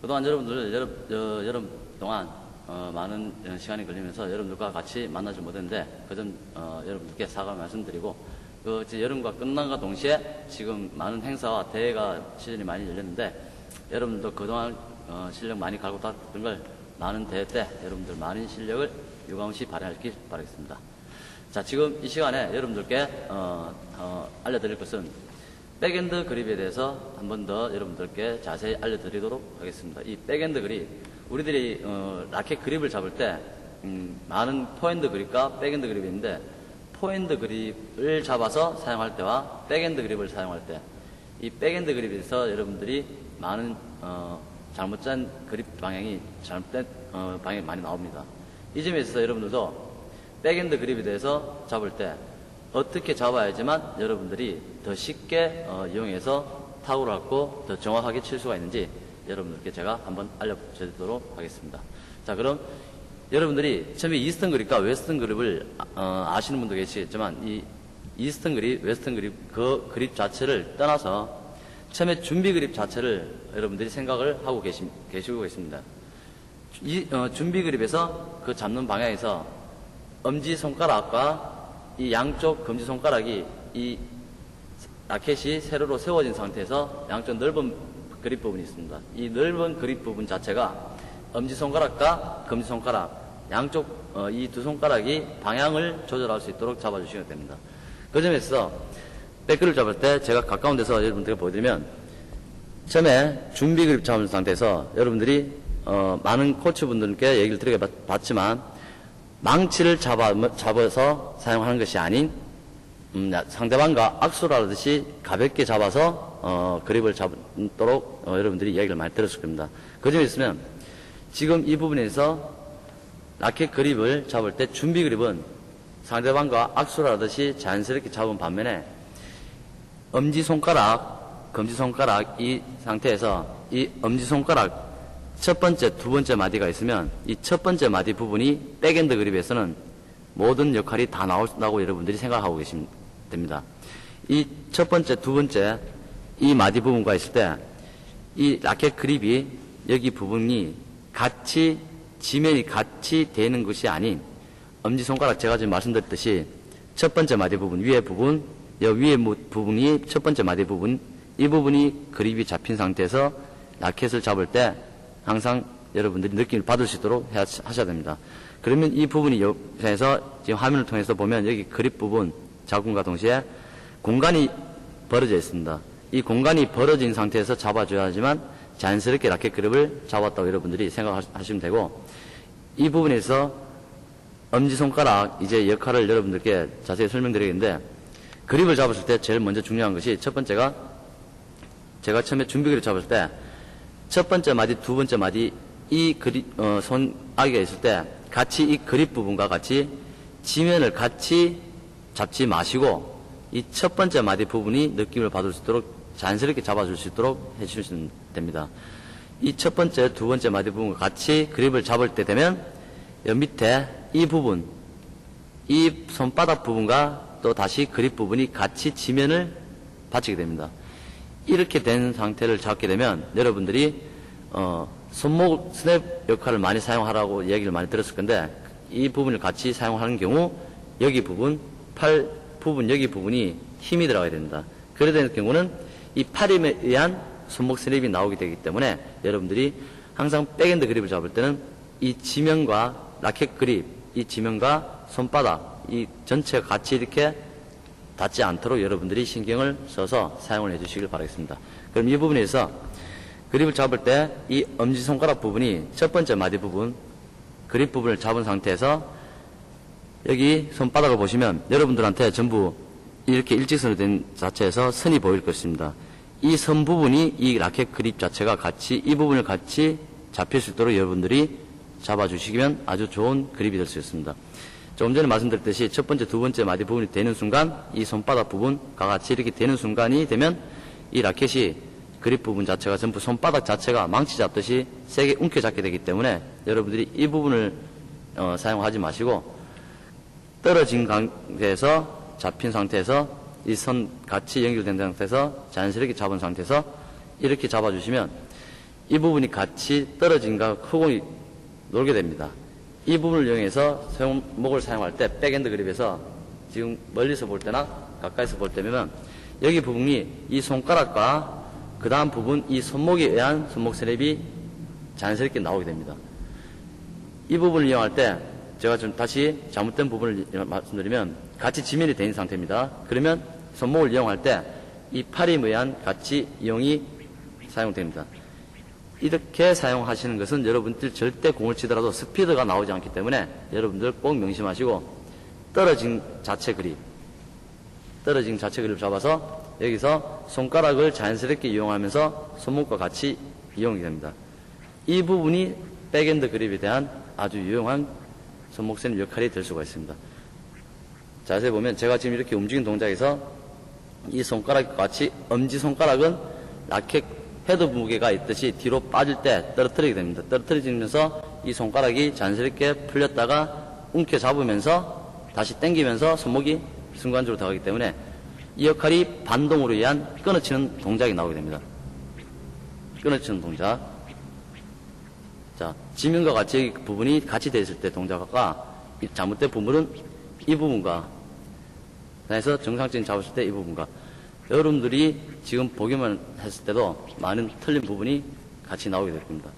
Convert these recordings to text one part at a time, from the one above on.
그동안 여러분들 여름, 여, 여름 동안 어, 많은 어, 시간이 걸리면서 여러분들과 같이 만나지 못했는데 그점 어, 여러분들께 사과 말씀드리고 그 여름과 끝난과 동시에 지금 많은 행사와 대회가 시즌이 많이 열렸는데 여러분도 그동안 어, 실력 많이 갈고 닦았던 걸 많은 대회 때 여러분들 많은 실력을 유감없이 발휘하길 바라겠습니다. 자, 지금 이 시간에 여러분들께 어, 어, 알려드릴 것은 백엔드 그립에 대해서 한 번 더 여러분들께 자세히 알려드리도록 하겠습니다. 이 백엔드 그립, 우리들이 어, 라켓 그립을 잡을 때 음, 많은 포핸드 그립과 백엔드 그립이 있는데 포핸드 그립을 잡아서 사용할 때와 백엔드 그립을 사용할 때 이 백엔드 그립에서 여러분들이 많은 어, 잘못 짠 그립 방향이 잘못된 어, 방향이 많이 나옵니다. 이 점에 있어서 여러분들도 백엔드 그립에 대해서 잡을 때 어떻게 잡아야지만 여러분들이 더 쉽게 어, 이용해서 타구를 갖고 더 정확하게 칠 수가 있는지 여러분들께 제가 한번 알려드리도록 하겠습니다. 자, 그럼 여러분들이 처음에 이스턴 그립과 웨스턴 그립을 어, 아시는 분도 계시겠지만 이 이스턴 그립, 웨스턴 그립 그 그립 자체를 떠나서 처음에 준비 그립 자체를 여러분들이 생각을 하고 계시, 계시고 계십니다. 이 어, 준비 그립에서 그 잡는 방향에서 엄지 손가락과 이 양쪽 검지 손가락이 이 라켓이 세로로 세워진 상태에서 양쪽 넓은 그립 부분이 있습니다. 이 넓은 그립 부분 자체가 엄지 손가락과 검지 손가락 양쪽 어, 이 두 손가락이 방향을 조절할 수 있도록 잡아주시면 됩니다. 그 점에서 백그립 잡을 때 제가 가까운 데서 여러분들께 보여드리면 처음에 준비 그립 잡은 상태에서 여러분들이 어, 많은 코치분들께 얘기를 드리게 봤지만 망치를 잡아, 잡아서 사용하는 것이 아닌 음, 상대방과 악수를 하듯이 가볍게 잡아서 어, 그립을 잡도록 어, 여러분들이 이야기를 많이 들었을 겁니다. 그 점에 있으면 지금 이 부분에서 라켓 그립을 잡을 때 준비 그립은 상대방과 악수를 하듯이 자연스럽게 잡은 반면에 엄지손가락, 검지손가락 이 상태에서 이 엄지손가락 첫 번째, 두 번째 마디가 있으면 이 첫 번째 마디 부분이 백엔드 그립에서는 모든 역할이 다 나온다고 여러분들이 생각하고 계시면 됩니다. 이 첫 번째, 두 번째 이 마디 부분과 있을 때 이 라켓 그립이 여기 부분이 같이 지면이 같이 되는 것이 아닌 엄지손가락 제가 지금 말씀드렸듯이 첫 번째 마디 부분, 위에 부분, 여 위에 부분이 첫 번째 마디 부분, 이 부분이 그립이 잡힌 상태에서 라켓을 잡을 때 항상 여러분들이 느낌을 받을 수 있도록 하셔야 됩니다. 그러면 이 부분이 여기서 지금 화면을 통해서 보면 여기 그립 부분 자궁과 동시에 공간이 벌어져 있습니다. 이 공간이 벌어진 상태에서 잡아줘야 하지만 자연스럽게 라켓 그립을 잡았다고 여러분들이 생각하시면 되고 이 부분에서 엄지손가락 이제 역할을 여러분들께 자세히 설명드리겠는데 그립을 잡았을 때 제일 먼저 중요한 것이 첫 번째가 제가 처음에 준비 그립 잡았을 때 첫 번째 마디, 두 번째 마디 이 그립 어, 손 아기가 있을 때 같이 이 그립 부분과 같이 지면을 같이 잡지 마시고 이 첫 번째 마디 부분이 느낌을 받을 수 있도록 자연스럽게 잡아줄 수 있도록 해주시면 됩니다. 이 첫 번째, 두 번째 마디 부분과 같이 그립을 잡을 때 되면 여 밑에 이 부분, 이 손바닥 부분과 또 다시 그립 부분이 같이 지면을 받치게 됩니다. 이렇게 된 상태를 잡게 되면 여러분들이 어, 손목 스냅 역할을 많이 사용하라고 얘기를 많이 들었을 건데 이 부분을 같이 사용하는 경우 여기 부분, 팔 부분, 여기 부분이 힘이 들어가야 됩니다. 그래 되는 경우는 이 팔힘에 의한 손목 스냅이 나오게 되기 때문에 여러분들이 항상 백엔드 그립을 잡을 때는 이 지면과 라켓 그립, 이 지면과 손바닥, 이 전체가 같이 이렇게 닿지 않도록 여러분들이 신경을 써서 사용을 해주시길 바라겠습니다. 그럼 이 부분에서 그립을 잡을 때 이 엄지손가락 부분이 첫 번째 마디 부분, 그립 부분을 잡은 상태에서 여기 손바닥을 보시면 여러분들한테 전부 이렇게 일직선으로 된 자체에서 선이 보일 것입니다. 이 선 부분이 이 라켓 그립 자체가 같이 이 부분을 같이 잡힐 수 있도록 여러분들이 잡아주시면 아주 좋은 그립이 될 수 있습니다. 조금 전에 말씀드렸듯이 첫 번째, 두 번째 마디 부분이 되는 순간 이 손바닥 부분과 같이 이렇게 되는 순간이 되면 이 라켓이 그립 부분 자체가 전부 손바닥 자체가 망치 잡듯이 세게 움켜잡게 되기 때문에 여러분들이 이 부분을 어, 사용하지 마시고 떨어진 관계에서 잡힌 상태에서 이 선 같이 연결된 상태에서 자연스럽게 잡은 상태에서 이렇게 잡아주시면 이 부분이 같이 떨어진과 허공이 놀게 됩니다. 이 부분을 이용해서 손목을 사용할 때 백엔드 그립에서 지금 멀리서 볼 때나 가까이서 볼 때면 여기 부분이 이 손가락과 그 다음 부분 이 손목에 의한 손목 스냅이 자연스럽게 나오게 됩니다. 이 부분을 이용할 때 제가 좀 다시 잘못된 부분을 말씀드리면 같이 지면이 된 상태입니다. 그러면 손목을 이용할 때 이 팔이 의한 같이 이용이 사용됩니다. 이렇게 사용하시는 것은 여러분들 절대 공을 치더라도 스피드가 나오지 않기 때문에 여러분들 꼭 명심하시고 떨어진 자체 그립 떨어진 자체 그립을 잡아서 여기서 손가락을 자연스럽게 이용하면서 손목과 같이 이용이 됩니다. 이 부분이 백엔드 그립에 대한 아주 유용한 손목선 역할이 될 수가 있습니다. 자세히 보면 제가 지금 이렇게 움직인 동작에서 이 손가락과 같이 엄지손가락은 라켓 헤드 무게가 있듯이 뒤로 빠질 때 떨어뜨리게 됩니다. 떨어뜨리면서 이 손가락이 자연스럽게 풀렸다가 움켜 잡으면서 다시 당기면서 손목이 순간적으로 들어가기 때문에 이 역할이 반동으로 의한 끊어치는 동작이 나오게 됩니다. 끊어치는 동작. 자, 지면과 같이 이 부분이 같이 되어 있을 때 동작과 이 잘못된 부분은 이 부분과 그래서 정상적인 잡았을 때 이 부분과 여러분들이 지금 보기만 했을 때도 많은 틀린 부분이 같이 나오게 될 겁니다.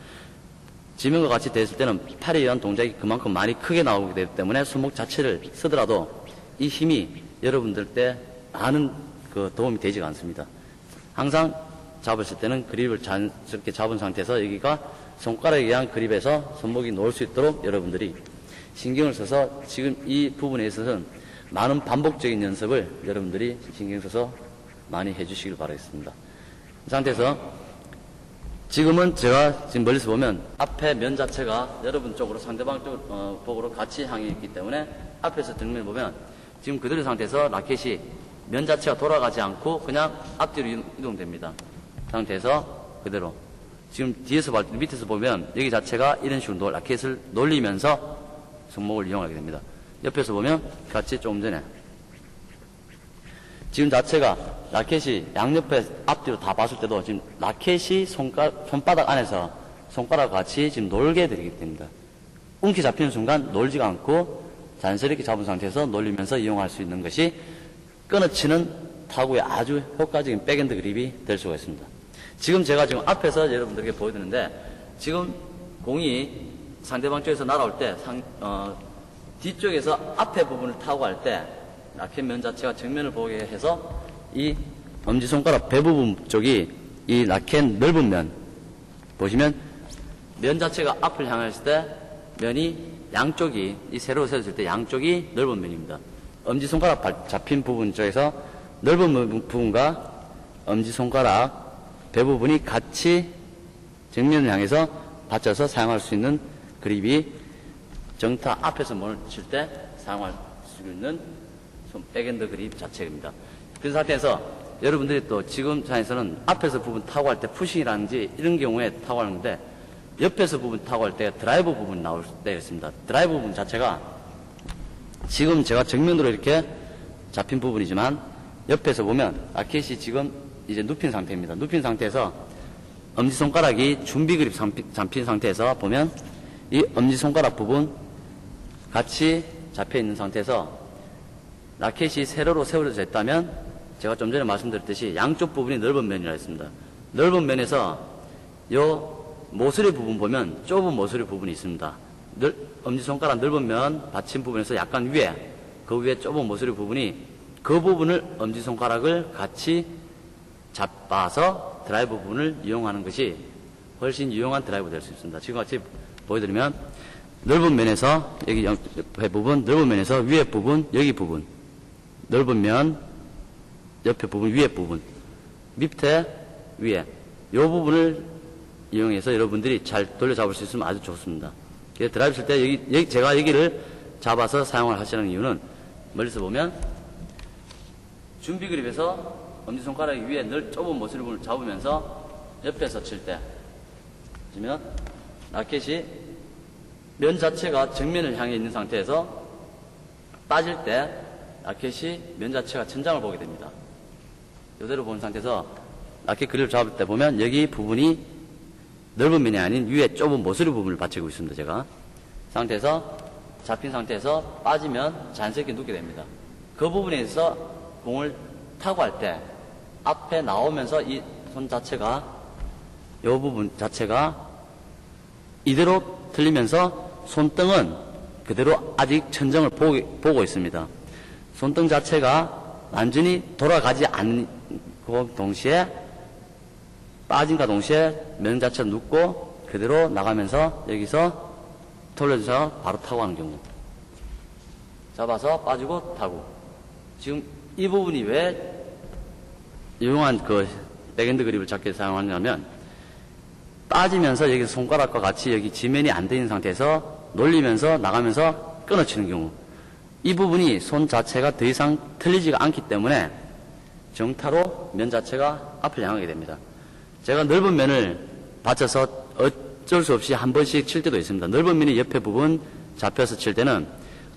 지면과 같이 됐을 때는 팔에 의한 동작이 그만큼 많이 크게 나오게 되기 때문에 손목 자체를 쓰더라도 이 힘이 여러분들 때 많은 그 도움이 되지가 않습니다. 항상 잡았을 때는 그립을 자연스럽게 잡은 상태에서 여기가 손가락에 의한 그립에서 손목이 놓을 수 있도록 여러분들이 신경을 써서 지금 이 부분에 있어서는 많은 반복적인 연습을 여러분들이 신경 써서 많이 해주시길 바라겠습니다. 이 상태에서 지금은 제가 지금 멀리서 보면 앞에 면 자체가 여러분 쪽으로 상대방 쪽 어, 복으로 같이 향해 있기 때문에 앞에서 등면을 보면 지금 그대로 상태에서 라켓이 면 자체가 돌아가지 않고 그냥 앞뒤로 이동됩니다. 상태에서 그대로 지금 뒤에서 밑에서 보면 여기 자체가 이런 식으로 라켓을 놀리면서 손목을 이용하게 됩니다. 옆에서 보면 같이 조금 전에 지금 자체가 라켓이 양옆에 앞뒤로 다 봤을 때도 지금 라켓이 손가, 손바닥 안에서 손가락 같이 지금 놀게 되기 됩니다. 운기 잡히는 순간 놀지가 않고 자연스럽게 잡은 상태에서 놀리면서 이용할 수 있는 것이 끊어치는 타구의 아주 효과적인 백엔드 그립이 될 수가 있습니다. 지금 제가 지금 앞에서 여러분들에게 보여드리는데 지금 공이 상대방 쪽에서 날아올 때 상, 어, 뒤쪽에서 앞에 부분을 타고 할때 라켓 면 자체가 정면을 보게 해서 이 엄지손가락 배 부분 쪽이 이 라켓 넓은 면 보시면 면 자체가 앞을 향했을 때 면이 양쪽이 이 세로로 세웠을 때 양쪽이 넓은 면입니다. 엄지손가락 발- 잡힌 부분 쪽에서 넓은 부분- 부분과 엄지손가락 배 부분이 같이 정면을 향해서 받쳐서 사용할 수 있는 그립이 정타 앞에서 몸을 칠 때 사용할 수 있는 손 백엔드 그립 자체입니다. 그 상태에서 여러분들이 또 지금 장에서는 앞에서 부분 타고 할 때 푸싱이라든지 이런 경우에 타고 하는데 옆에서 부분 타고 할 때 드라이브 부분 나올 때가 있습니다. 드라이브 부분 자체가 지금 제가 정면으로 이렇게 잡힌 부분이지만 옆에서 보면 라켓이 지금 이제 눕힌 상태입니다. 눕힌 상태에서 엄지손가락이 준비 그립 잡힌 상태에서 보면 이 엄지손가락 부분 같이 잡혀 있는 상태에서 라켓이 세로로 세워져 있다면 제가 좀 전에 말씀드렸듯이 양쪽 부분이 넓은 면이라 했습니다. 넓은 면에서 요 모서리 부분 보면 좁은 모서리 부분이 있습니다. 넓- 엄지손가락 넓은 면 받침 부분에서 약간 위에 그 위에 좁은 모서리 부분이 그 부분을 엄지손가락을 같이 잡아서 드라이브 부분을 이용하는 것이 훨씬 유용한 드라이브 될 수 있습니다. 지금 같이 보여드리면 넓은 면에서 여기 옆에 부분, 넓은 면에서 위에 부분, 여기 부분, 넓은 면, 옆에 부분, 위에 부분, 밑에, 위에 이 부분을 이용해서 여러분들이 잘 돌려 잡을 수 있으면 아주 좋습니다. 그래서 드라이브 칠때 여기, 여기- 제가 여기를 잡아서 사용을 하시는 이유는 멀리서 보면 준비 그립에서 엄지손가락 위에 늘 좁은 모서리 부분을 잡으면서 옆에서 칠 때, 보시면 라켓이 면 자체가 정면을 향해 있는 상태에서 빠질 때 라켓이 면 자체가 천장을 보게 됩니다. 이대로 본 상태에서 라켓 그립을 잡을 때 보면 여기 부분이 넓은 면이 아닌 위에 좁은 모서리 부분을 받치고 있습니다. 제가 상태에서 잡힌 상태에서 빠지면 자연스럽게 눕게 됩니다. 그 부분에 있어 공을 타고 할 때 앞에 나오면서 이 손 자체가 이 부분 자체가 이대로 틀리면서 손등은 그대로 아직 천정을 보고 있습니다. 손등 자체가 완전히 돌아가지 않고 동시에 빠짐과 동시에 면 자체가 눕고 그대로 나가면서 여기서 돌려줘서 바로 타고 하는 경우. 잡아서 빠지고 타고. 지금 이 부분이 왜 유용한 그 백엔드 그립을 잡기 사용하냐면 빠지면서 여기 손가락과 같이 여기 지면이 안 되는 상태에서 놀리면서 나가면서 끊어치는 경우. 이 부분이 손 자체가 더 이상 틀리지가 않기 때문에 정타로 면 자체가 앞을 향하게 됩니다. 제가 넓은 면을 받쳐서 어쩔 수 없이 한 번씩 칠 때도 있습니다. 넓은 면이 옆에 부분 잡혀서 칠 때는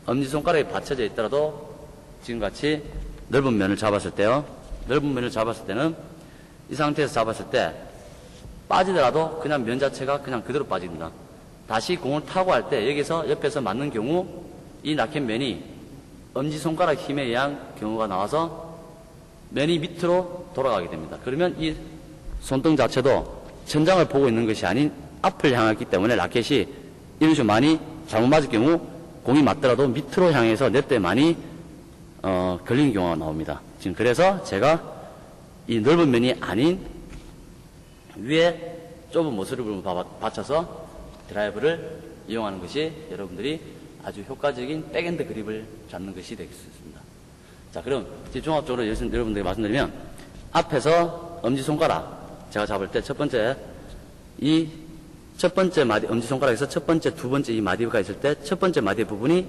엄지손가락이 받쳐져 있더라도 지금같이 넓은 면을 잡았을 때요. 넓은 면을 잡았을 때는 이 상태에서 잡았을 때 빠지더라도 그냥 면 자체가 그냥 그대로 빠집니다. 다시 공을 타고 할 때 여기서 옆에서 맞는 경우 이 낙힌 면이 엄지손가락 힘에 의한 경우가 나와서 면이 밑으로 돌아가게 됩니다. 그러면 이 손등 자체도 천장을 보고 있는 것이 아닌 앞을 향하기 때문에 라켓이 이런 식으로 많이 잘못 맞을 경우 공이 맞더라도 밑으로 향해서 넷대 많이 어, 걸리는 경우가 나옵니다. 지금 그래서 제가 이 넓은 면이 아닌 위에 좁은 모서리 부분을 바- 받쳐서 드라이브를 이용하는 것이 여러분들이 아주 효과적인 백엔드 그립을 잡는 것이 되겠습니다. 자, 그럼 이제 종합적으로 여러분- 여러분들에게 말씀드리면 앞에서 엄지손가락 제가 잡을 때 첫 번째 이 첫 번째 마디 엄지손가락에서 첫 번째 두 번째 이 마디가 있을 때 첫 번째 마디 부분이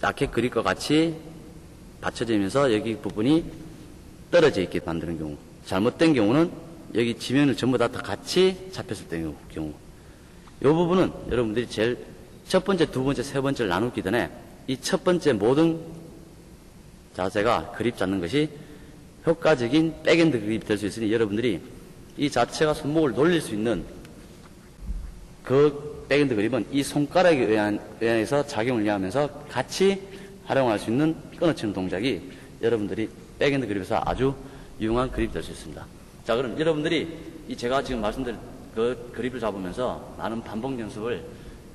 라켓 그립과 같이 받쳐지면서 여기 부분이 떨어져 있게 만드는 경우 잘못된 경우는 여기 지면을 전부 다, 다 같이 잡혔을 때 경우 이 부분은 여러분들이 제일 첫 번째, 두 번째, 세 번째를 나누기 전에 이 첫 번째 모든 자세가 그립 잡는 것이 효과적인 백엔드 그립이 될 수 있으니 여러분들이 이 자체가 손목을 놀릴 수 있는 그 백엔드 그립은 이 손가락에 의한, 의해서 작용을 이해하면서 같이 활용할 수 있는 끊어치는 동작이 여러분들이 백엔드 그립에서 아주 유용한 그립이 될 수 있습니다. 자, 그럼 여러분들이 이 제가 지금 말씀드린 그 그립을 잡으면서 많은 반복 연습을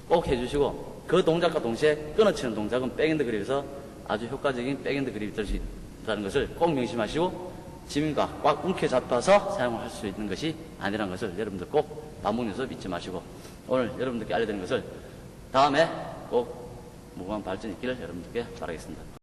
꼭 해주시고 그 동작과 동시에 끊어치는 동작은 백엔드 그립에서 아주 효과적인 백엔드 그립이 될 수 있다는 것을 꼭 명심하시고 지민과 꽉 움켜 잡아서 사용을 할수 있는 것이 아니라는 것을 여러분들 꼭 반복 연습 잊지 마시고 오늘 여러분들께 알려드린 것을 다음에 꼭 무궁한 발전이 있기를 여러분들께 바라겠습니다.